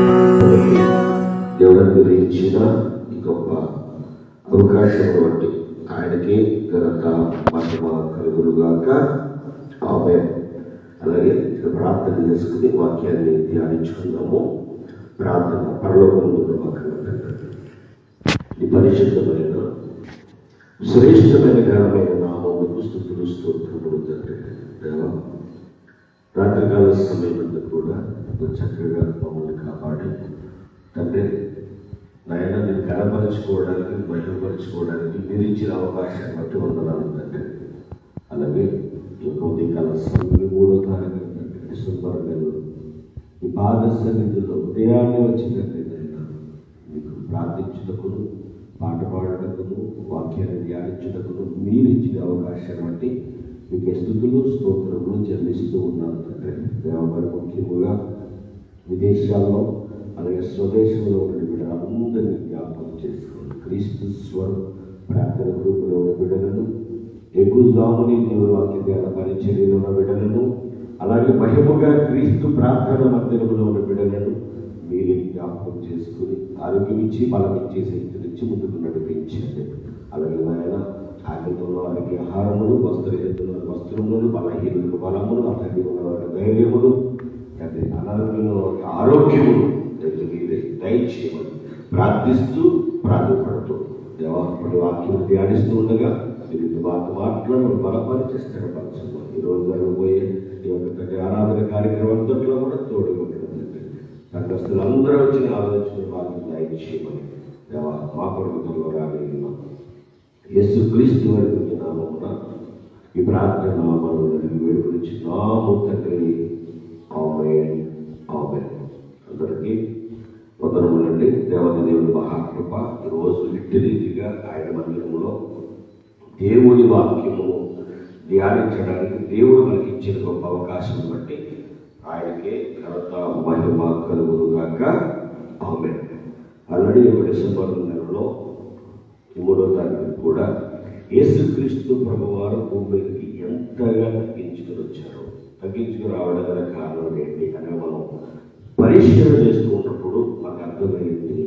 Hallelujah. దేవుడు గురించిన ఈ గొప్ప అవకాశం వంటి ఆయనకి ఘనత మహిమ కలుగురుగాక ఆమె అలాగే ఇక్కడ ప్రార్థన చేసుకుని వాక్యాన్ని ధ్యానించుకుందాము. ప్రార్థన పరలోకములు ఈ పరిశుద్ధమైన శ్రేష్టమైన ఘనమైన నామం స్థుతులు స్తోత్రములు తండ్రి దేవా రాత్రికాల సమయమంతా కూడా నువ్వు చక్కగా మమ్మల్ని కాపాడి. తండ్రి నాయన మీరు కనపరుచుకోవడానికి బయటపరుచుకోవడానికి మీరు ఇచ్చిన అవకాశాన్ని బట్టి వందనాలు తండ్రి. అలాగే ఈ యొక్క ఉదయకాల సమయం మూడో తారీఖు తండ్రి డిసెంబర్ నెలలో ఈ పాద సన్నిధిలో ఉదయాన్నే వచ్చిందండి మీకు ప్రార్థించుటకును పాట పాడటకును వాక్యాన్ని ధ్యానించుటకును మీరు ఇచ్చిన అవకాశాన్ని బట్టి మీకు స్థుతులు స్తోత్రములు చెల్లిస్తూ ఉన్నాను తండ్రి. దేవగారు ముఖ్యముగా విదేశాల్లో అలాగే స్వదేశంలో ఉన్న బిడ్డలందరినీ జ్ఞాపకం చేసుకోండి. క్రీస్తు స్వరం ప్రార్థన గ్రూపులో ఉన్న బిడ్డలను ఎగుజాముని దేవుడు వాక్య ధ్యాన పరిచర్యలో ఉన్న బిడ్డలను అలాగే మహిమగా క్రీస్తు ప్రార్థన మందిరంలో ఉన్న బిడ్డలను మీరు జ్ఞాపకం చేసుకుని ఆరోగ్యం ఇచ్చి బలం ఇచ్చి శక్తినిచ్చి ముందుకు నడిపించండి. అలాగే నాయన ఆరోగ్యంలో వారికి ఆహారములు వస్త్రహీతులు వస్త్రములు బలహీనులకు బలములు అలాగే ఉన్న ధైర్యములు తండ్రి అనారోగ్యంలో ఆరోగ్యములు తండ్రి మీరే దయచేయమని ప్రార్థిస్తూ ప్రార్థపడుతూ దేవాత్మడి వాక్యం ధ్యానిస్తూ ఉండగా మీరు ఇది మాకు మాట్లాడడం బలపరిచి స్థిరపరచండి ఈ జరగబోయే ఈ యొక్క తండ్రి ఆరాధన కార్యక్రమం అంతట్లో కూడా తోడుగా ఉంటుంది సంఘస్థులు అందరూ వచ్చిన ఆలోచన వారికి దయచేయమని దేవా మా కొడుకులో రాగలిగిన యేసు క్రీస్తు వారికి నామమున ఈ ప్రార్థన మనం వేడుకొచ్చి నాము తండ్రి ఆమె ఆమె అందరికీ వందనములండి. దేవత దేవుని మహాకృప ఈరోజు ఇట్టి రీతిగా ఆయన మందిరంలో దేవుని వాక్యము ధ్యానించడానికి దేవుడు మనకి ఇచ్చిన గొప్ప అవకాశం బట్టి ఆయనకే ఘనత మహిమ కలుగురుగాక ఆమె ఆల్రెడీ ఒక డిసెంబర్ నెలలో ఈ మూడో తారీఖు కూడా యేసుక్రీస్తు ప్రభువారు భూమికి ఎంతగా తగ్గించుకుని వచ్చారు తగ్గించుకుని రావడం గల కారణం ఏంటి అనే మనం పరిశీలన చేస్తూ ఉన్నప్పుడు మనకు అర్థమైంది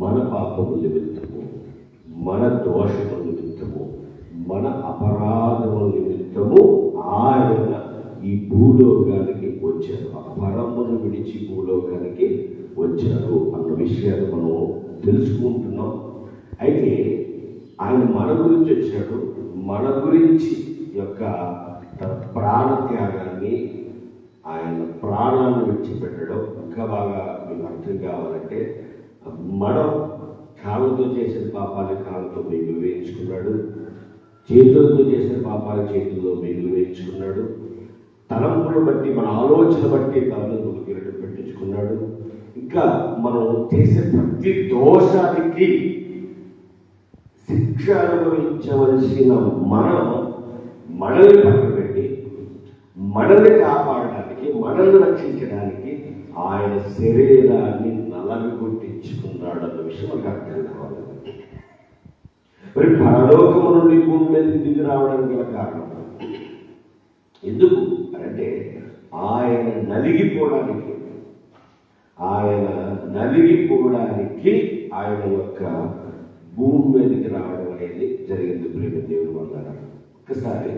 మన పాపము నిమిత్తము మన దోషము నిమిత్తము మన అపరాధము నిమిత్తము ఆయన ఈ భూలోకానికి వచ్చారు. అపరమును విడిచి భూలోకానికి వచ్చారు అన్న విషయాన్ని మనం తెలుసుకుంటున్నాం. అయితే ఆయన మన గురించి వచ్చాడు. మన గురించి యొక్క ప్రాణ త్యాగాన్ని ఆయన ప్రాణాన్ని విడిచిపెట్టడం ఇంకా బాగా మీకు అర్థం కావాలంటే మనం కాళ్ళతో చేసిన పాపాన్ని కాళ్ళతో మిగులు వేయించుకున్నాడు చేతులతో చేసిన పాపాలు చేతుల్లో మిగులు వేయించుకున్నాడు తలంపులు బట్టి మన ఆలోచన బట్టి తలను కిరటం పెట్టించుకున్నాడు ఇంకా మనం చేసే ప్రతి దోషానికి శిక్ష అనుభవించవలసిన మనం మనల్ని పక్కన పెట్టి మనల్ని కాపాడడానికి మనల్ని రక్షించడానికి ఆయన శరీరాన్ని నలవి కొట్టించుకున్నాడు అన్న విషయం మనకు అర్థం కావాలి. మరి పరలోకము నుండి భూమి మీద దిగి రావడానికి గల కారణం ఎందుకు అంటే ఆయన నలిగిపోవడానికి ఆయన నలిగిపోవడానికి ఆయన యొక్క భూమి మీదకి రావడం అనేది జరిగింది ప్రేమ దేవుడు వల్ల ఒకసారి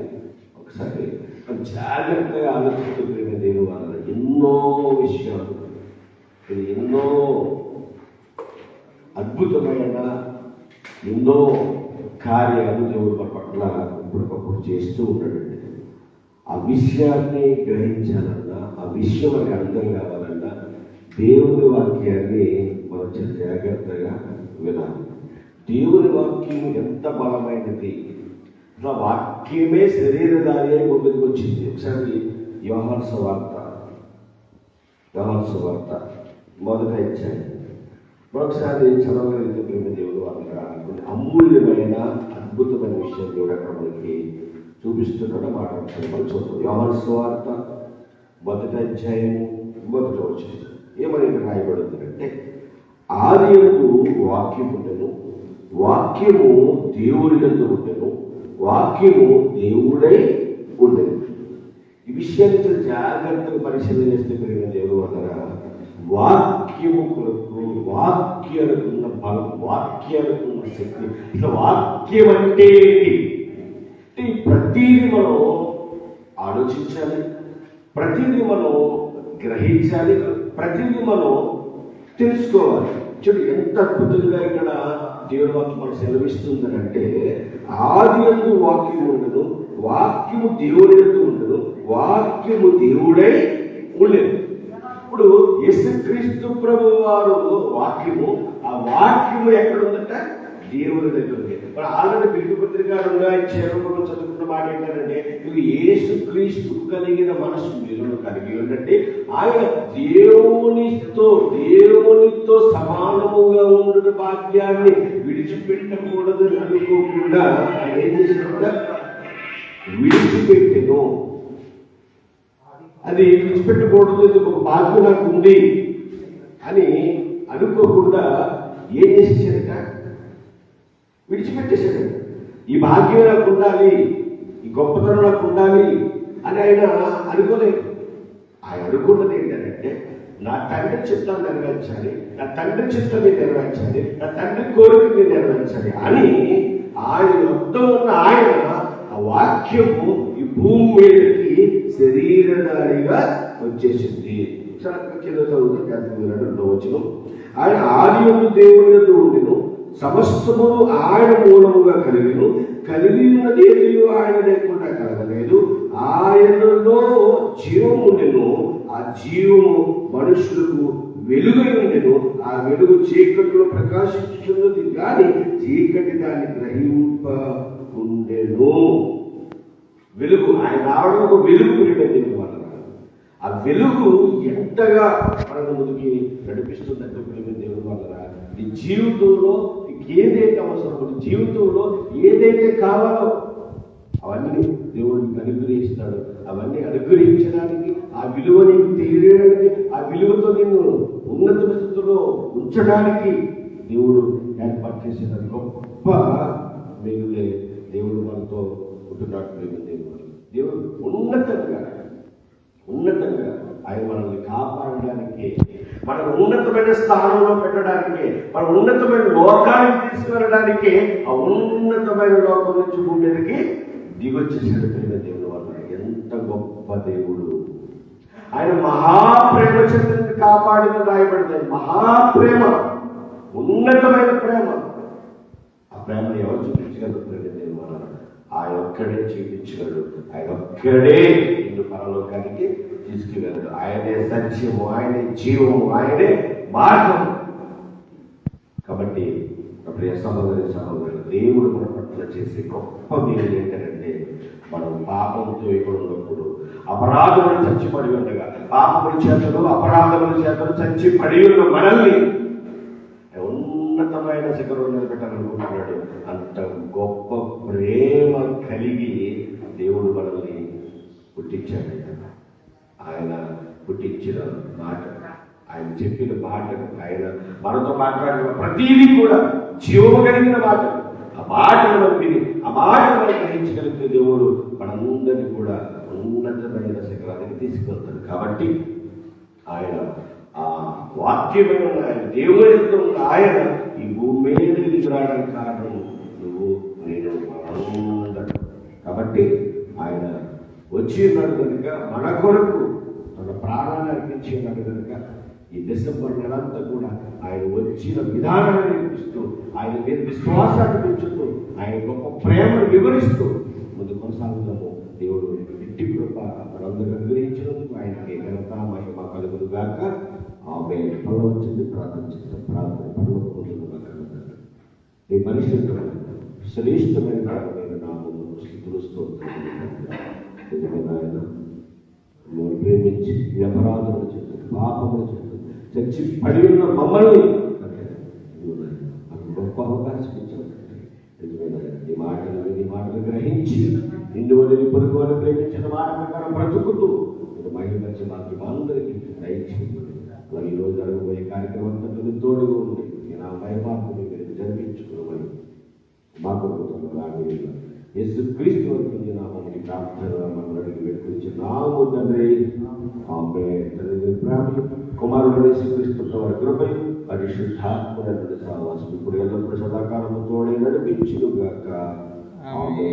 ఒకసారి మనం జాగ్రత్తగా ఆలోచిస్తూ ప్రేమ దేవుడు వల్ల ఎన్నో విషయాలు ఇది ఎన్నో అద్భుతమైన ఎన్నో కార్యాలు దేవుడు పట్ల ఇప్పటికప్పుడు చేస్తూ ఉన్నాడండి. ఆ విషయాన్ని గ్రహించాలన్నా ఆ విషయం మనకి అర్థం కావాలన్నా దేవుని వాక్యాన్ని మనం చాలా జాగ్రత్తగా వినాలి. దేవుని వాక్యం ఎంత బలమైనది? నా వాక్యమే శరీరధారి అని ముందుకు వచ్చింది. ఒకసారి యోహాన్ వార్త యోహాన్ వార్త మొదట ఇచ్చాయి మరొకసారి చదవగలిగితే ప్రేమ దేవుడు వాళ్ళకి కొన్ని అమూల్యమైన అద్భుతమైన విషయం కూడా అక్కడ మనకి చూపిస్తున్నాడు మాట్లాడుతున్నాడు మనం చూద్దాం. యోహాన్ వార్త మొదట అధ్యాయము మొదట వచ్చింది ఏమని రాయబడుతుందంటే రాయబడింది వాక్యం ఉండెను వాక్యము దేవుడి ఎందు ఉండెను. వాక్యము దేవుడై ఉండెను. ఈ విషయాన్ని చాలా జాగ్రత్తగా పరిశీలన చేస్తే పెరిగిన దేవుడు అన్నారా వాక్యము కొరకు వాక్యాలకు ఉన్న బలం వాక్యాలకు ఉన్న శక్తి. ఇట్లా వాక్యం అంటే అంటే ప్రతిదీ మనం ఆలోచించాలి. ప్రతిదీ మనం గ్రహించాలి. ప్రతిదీ మనం తెలుసుకోవాలి. చూడు ఎంత అద్భుతంగా ఇక్కడ దేవుని వాక్యం మనం సెలవిస్తుందనంటే ఆది ఎందు వాక్యం ఉండదు వాక్యము దేవుని ఎందు ఉండదు వాక్యము దేవుడై ఉండేది. ఇప్పుడు యేసుక్రీస్తు ప్రభు వారు వాక్యము ఆ వాక్యము ఎక్కడ ఉందంట దేవుని దగ్గర ఉంది మరి ఆల్రెడీ బిల్లు పత్రిక రెండో చెప్తున్న మాట ఏంటంటే ఇవి ఏసు క్రీస్తు కలిగిన మనసు మీరు కలిగి ఉండండి. ఆయన దేవునితో దేవునితో సమానముగా ఉండిన భాగ్యాన్ని విడిచిపెట్టకూడదు అనుకోకుండా ఏం చేసినట్ట విడిచిపెట్టెను. అది విడిచిపెట్టకూడదు ఇది ఒక బాధ్యత నాకు ఉంది అని అనుకోకుండా ఏం చేసేసాడట విడిచిపెట్టేశాడు ఈ భాగ్యం నాకు ఉండాలి. గొప్పతనం నాకు ఉండాలి అని ఆయన అనుకోలేదు. ఆయన అనుకున్నది ఏంటంటే నా తండ్రి చిత్తాన్ని నెరవేర్చాలి నా తండ్రి చిత్తాన్ని నెరవేర్చాలి నా తండ్రి కోరికని నెరవేర్చాలి అని ఆయన మొత్తం ఉన్న ఆయన ఆ వాక్యము ఈ భూమి మీదకి శరీరధారిగా వచ్చేసింది. చాలా కింద చదువుతుంది వచ్చిన ఆయన ఆది యొక్క దేవుని సమస్తమును ఆయన మూలముగా కలిగిను. కలిగి ఉన్నది ఏదియో ఆయన లేకుండా కలగలేదు. ఆయనలో జీవము ఉండెను. ఆ జీవము మనుషులకు వెలుగై ఉండెను. ఆ వెలుగు చీకటిలో ప్రకాశించుతున్నది కానీ చీకటి దాన్ని గ్రహింప ఉండెను వెలుగు ఆయన రావడం ఒక వెలుగు ఉండేది వల్ల ఆ వెలుగు ఎంతగా మన ముందుకి నడిపిస్తుందంటే ప్రేమ దేవుని వల్ల నీ జీవితంలో నీకు ఏదైతే అవసరమో నీ జీవితంలో ఏదైతే కావాలో అవన్నీ దేవుడు అనుగ్రహిస్తాడు. అవన్నీ అనుగ్రహించడానికి ఆ విలువ నీకు తెలియడానికి ఆ విలువతో నిన్ను ఉన్నత స్థితిలో ఉంచడానికి దేవుడు ఏర్పాటు చేసిన గొప్ప మిగిలే దేవుడు మనతో ఉంటున్నాడు దేవుడు. దేవుడు ఉన్నతంగా ఉన్నతంగా ఆయన మనల్ని కాపాడడానికి మన ఉన్నతమైన స్థానంలో పెట్టడానికి మన ఉన్నతమైన లోకానికి తీసుకువెళ్ళడానికి ఆ ఉన్నతమైన లోకం నుంచి భూమి మీదకి దిగొచ్చేసాడు ప్రేమ దేవుడు వల్ల ఎంత గొప్ప దేవుడు. ఆయన మహాప్రేమ చెందిన కాపాడిన రాయబడింది. మహాప్రేమ. ఉన్నతమైన ప్రేమ. ఆ ప్రేమ ఎవరు చూపించగలరు ఆయన ఒక్కడే చూపించగలడు ఆయన ఒక్కడే నిన్ను పరలోకానికి తీసుకువెళ్ళడు ఆయనే సత్యము ఆయనే జీవము ఆయనే మార్గం కాబట్టి ప్రియ సహోదరి సహోదరులు దేవుడు మన పట్ల చేసే గొప్ప మీరు ఏంటంటే మనం పాపంతో ఇక్కడ ఉన్నప్పుడు అపరాధములు చచ్చిపడి ఉండగా పాపముల చేతలు అపరాధముల చేతలు చచ్చిపడి ఉన్న మనల్ని ఉన్నతమైన శిఖరం నిలబెట్టాలనుకుంటున్నాడు అంత గొప్ప ప్రేమ కలిగి దేవుడు మనల్ని పుట్టించాడు ఆయన. పుట్టించిన మాట ఆయన చెప్పిన మాట ఆయన మనతో మాట్లాడిన ప్రతిదీ కూడా జీవము కలిగిన మాట. ఆ మాటలను విని ఆ మాటలను గ్రహించగలిగిన దేవుడు మనందరినీ కూడా ఉన్నతమైన శిఖరానికి తీసుకెళ్తాడు కాబట్టి ఆయన ఆ వాక్యమైన ఆయన దేవుని యొక్క ఆయన ఈ భూమి మీద దిగి రావడానికి కారణం నువ్వు నేను మనందరం. కాబట్టి వచ్చి ఉన్నాడు కనుక మన కొరకు తన ప్రాణాన్ని అర్పించి ఉన్నాడు కనుక ఈ డిసెంబర్ నెలంతా కూడా ఆయన వచ్చిన విధానాన్ని నేర్పిస్తూ ఆయన మీద విశ్వాసాన్ని పెంచుతూ ఆయన గొప్ప ప్రేమను వివరిస్తూ ముందు కొనసాగుతాము దేవుడు ఇంటి కృప మనందరూ అనుగ్రహించినందుకు ఆయనకి ఘనత మహిమ కలుగులు గాక. ఆమె పడవచ్చింది ప్రార్థన చేస్తాం ప్రార్థన పడవకుంటున్నాను ఈ పరిశుద్ధమైన శ్రేష్టమైన కారణమైన నామము స్థితులు స్తోత్రం ఆయన. మమ్మల్ని ప్రేమించి ఈ అపరాధములు చేస్తూ పాపములు చేస్తూ చచ్చి పడి ఉన్న మమ్మల్ని మాకు గొప్ప అవకాశం ఇచ్చారు నిజమైన మాటలు ఈ మాటలు గ్రహించి నిన్ను వదిలి పొరుగు వారు ప్రేమించిన మాట ప్రకారం బ్రతుకుతూ మీరు మహిళ మాకు అందరికీ దయచేయండి. మరి ఈ రోజు జరగబోయే కార్యక్రమం అంతా తోడుగా ఉండి నేను ఆ భయపాత్రని మీరు జరిపించుకోమని మా కొరకు యేసు క్రీస్తు వరకు నామని ప్రార్థన మనం అడిగి పెట్టుకుని నాము నామము తండ్రి ఆమె ప్రేమ కుమారుడు యేసుక్రీస్తు వారి కృపై పరిశుద్ధాత్మ సహవాసం ఇప్పుడు ఎల్లప్పుడు సదాకాలము తోడే నడిపించుగాక ఆమె